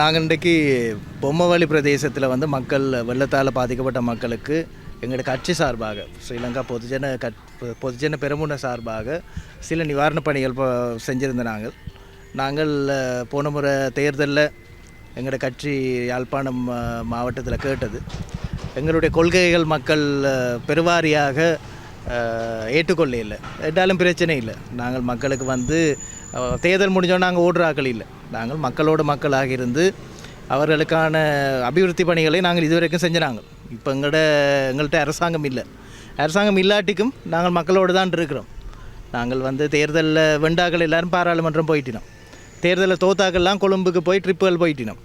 நாங்கள் இன்றைக்கு பொம்மவழி பிரதேசத்தில் வந்து மக்கள் வெள்ளத்தால் பாதிக்கப்பட்ட மக்களுக்கு எங்களோட கட்சி சார்பாக ஸ்ரீலங்கா பொதுஜன கட் பொதுஜன பெருமுன சார்பாக சில நிவாரணப் பணிகள் இப்போ செஞ்சிருந்த நாங்கள். நாங்கள் போன முறை தேர்தலில் எங்களோட கட்சி யாழ்ப்பாணம் மாவட்டத்தில் கேட்டது. எங்களுடைய கொள்கைகள் மக்கள் பெருவாரியாக ஏற்றுக்கொள்ள இல்லை. என்றாலும் பிரச்சனை இல்லை. நாங்கள் மக்களுக்கு வந்து தேர்தல் முடிஞ்சோன்னா நாங்கள் ஓடுறாக்கள் இல்லை. நாங்கள் மக்களோடு மக்களாக இருந்து அவர்களுக்கான அபிவிருத்தி பணிகளை நாங்கள் இதுவரைக்கும் செஞ்சினாங்க. இப்போ எங்களோட எங்கள்கிட்ட அரசாங்கம் இல்லை. அரசாங்கம் இல்லாட்டிக்கும் நாங்கள் மக்களோடு தான் இருக்கிறோம். நாங்கள் வந்து தேர்தலில் வெண்டாக்கள் எல்லோரும் பாராளுமன்றம் போயிட்டினோம். தேர்தலில் தோத்தாக்கள்லாம் கொழும்புக்கு போய் ட்ரிப்புகள் போயிட்டினோம்.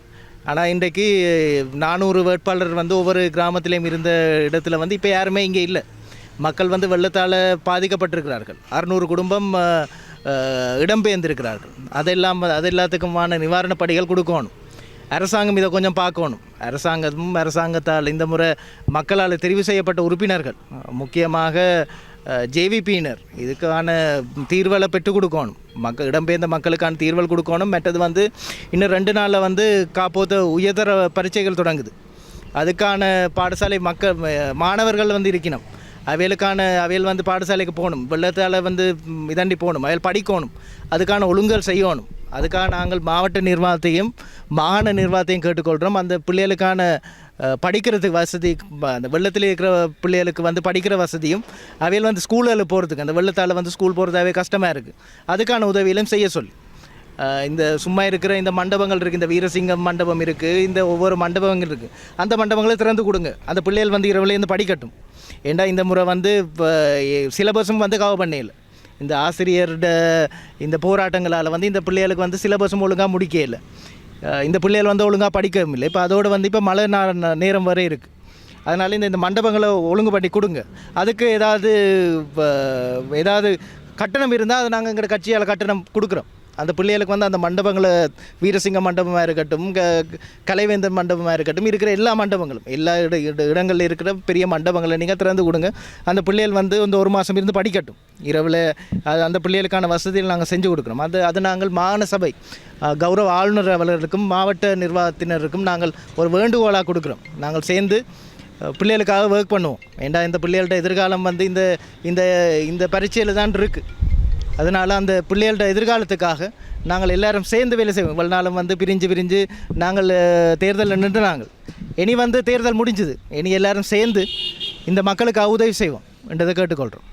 ஆனால் இன்றைக்கு நானூறு வேட்பாளர் வந்து ஒவ்வொரு கிராமத்திலையும் இருந்த இடத்துல வந்து இப்போ யாருமே இங்கே இல்லை. மக்கள் வந்து வெள்ளத்தால் பாதிக்கப்பட்டிருக்கிறார்கள். அறுநூறு குடும்பம் இடம்பெயர்ந்திருக்கிறார்கள். அதெல்லாம் அது எல்லாத்துக்குமான நிவாரணப் படிகள் கொடுக்கணும். அரசாங்கம் இதை கொஞ்சம் பார்க்கணும். அரசாங்கமும் அரசாங்கத்தால் இந்த முறை மக்களால் தெரிவு செய்யப்பட்ட உறுப்பினர்கள் முக்கியமாக ஜேவிபியினர் இதுக்கான தீர்வுகளை பெற்றுக் கொடுக்கணும். மக்கள் இடம்பெயர்ந்த மக்களுக்கான தீர்வுகள் கொடுக்கணும். மற்றது வந்து இன்னும் ரெண்டு நாளில் வந்து காப்போத்த உயர்தர பரீட்சைகள் தொடங்குது. அதுக்கான பாடசாலை மக்கள் மாணவர்கள் வந்து இருக்கணும். அவையலுக்கான அவையல் வந்து பாடசாலைக்கு போகணும். வெள்ளத்தால் வந்து இதாண்டி போகணும். அவையல் படிக்கணும். அதுக்கான ஒழுங்கல் செய்யணும். அதுக்காக நாங்கள் மாவட்ட நிர்வாகத்தையும் மாகாண நிர்வாகத்தையும் கேட்டுக்கொள்கிறோம் அந்த பிள்ளைகளுக்கான படிக்கிறதுக்கு வசதி அந்த வெள்ளத்தில் இருக்கிற பிள்ளைகளுக்கு வந்து படிக்கிற வசதியும் அவையில் வந்து ஸ்கூலில் போகிறதுக்கு அந்த வெள்ளத்தால் வந்து ஸ்கூல் போகிறதாவே கஷ்டமாக இருக்குது அதுக்கான உதவியிலும் செய்ய சொல்லி. இந்த சும்மா இருக்கிற இந்த மண்டபங்கள் இருக்குது இந்த வீரசிங்கம் மண்டபம் இருக்குது இந்த ஒவ்வொரு மண்டபங்கள் இருக்குது அந்த மண்டபங்களை திறந்து கொடுங்க. அந்த பிள்ளைகள் வந்து இரவுலேருந்து படிக்கட்டும். ஏண்டா இந்த முறை வந்து இப்போ சிலபஸும் வந்து கவர் பண்ணல. இந்த ஆசிரியரோட இந்த போராட்டங்களால் வந்து இந்த பிள்ளைகளுக்கு வந்து சிலபஸும் ஒழுங்காக முடிக்கல. இந்த பிள்ளைகள் வந்து ஒழுங்காக படிக்கவும் இல்லை. இப்போ அதோடு வந்து இப்போ மழை நா- நேரம் வரை இருக்குது அதனால இந்த இந்த மண்டபங்களை ஒழுங்கு பண்ணி கொடுங்க. அதுக்கு ஏதாவது ஏதாவது கட்டணம் இருந்தால் அது நாங்கள் எங்கள் கட்சியால் கட்டணம் கொடுக்குறோம். அந்த பிள்ளைகளுக்கு வந்து அந்த மண்டபங்களை வீரசிங்க மண்டபமாக இருக்கட்டும் க- கலைவேந்தர் மண்டபமாக இருக்கட்டும் இருக்கிற எல்லா மண்டபங்களும் எல்லா இட இட- இருக்கிற பெரிய மண்டபங்களை நீங்கள் திறந்து கொடுங்க. அந்த பிள்ளைகள் வந்து இந்த ஒரு மாதம் இருந்து படிக்கட்டும். இரவில் அது அந்த பிள்ளைகளுக்கான வசதிகள் நாங்கள் செஞ்சு கொடுக்குறோம். அது அது நாங்கள் மாகாண சபை கௌரவ ஆளுநர் அவர்களுக்கும் மாவட்ட நிர்வாகத்தினருக்கும் நாங்கள் ஒரு வேண்டுகோளாக கொடுக்குறோம். நாங்கள் சேர்ந்து பிள்ளைகளுக்காக ஒர்க் பண்ணுவோம். ஏண்டா இந்த பிள்ளைகள்கிட்ட எதிர்காலம் வந்து இந்த இந்த இந்த பரீட்சையில் தான் இருக்குது அதனால் அந்த பிள்ளைகளோட எதிர்காலத்துக்காக நாங்கள் எல்லாரும் சேர்ந்து வேலை செய்வோம். இவ்வளோ நாளும் வந்து பிரிஞ்சு பிரிஞ்சு நாங்கள் தேர்தலில் நின்று நாங்கள் இனி வந்து தேர்தல் முடிஞ்சுது. இனி எல்லாரும் சேர்ந்து இந்த மக்களுக்கு உதவி செய்வோம் என்றதை கேட்டுக்கொள்கிறோம்